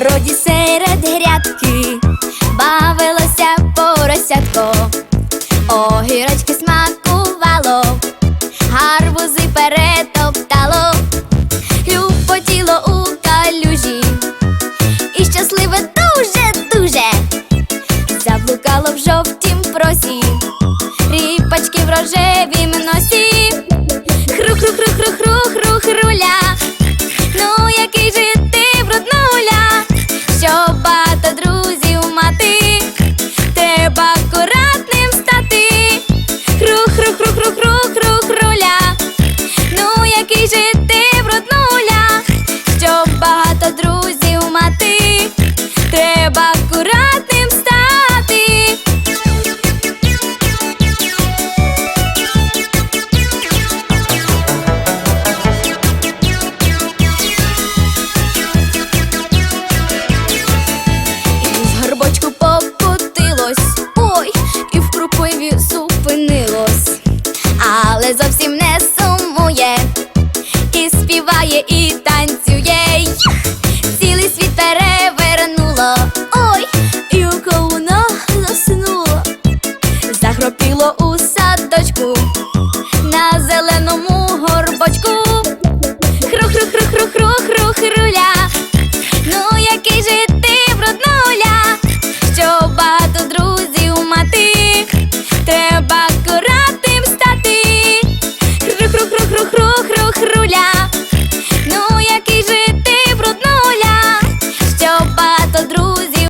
городі серед грядки. Бавилося поросятко, огірочки смакувало, гарбузи перетоптало, Люпотіло у калюжі, і щасливе дуже-дуже заблукало в жовтім просі, ріпачки в рожевім зупинилось, але зовсім не сумує, і співає, і танцює. Цілий світ перевернуло, ой, і у кого заснуло, загропіло усе.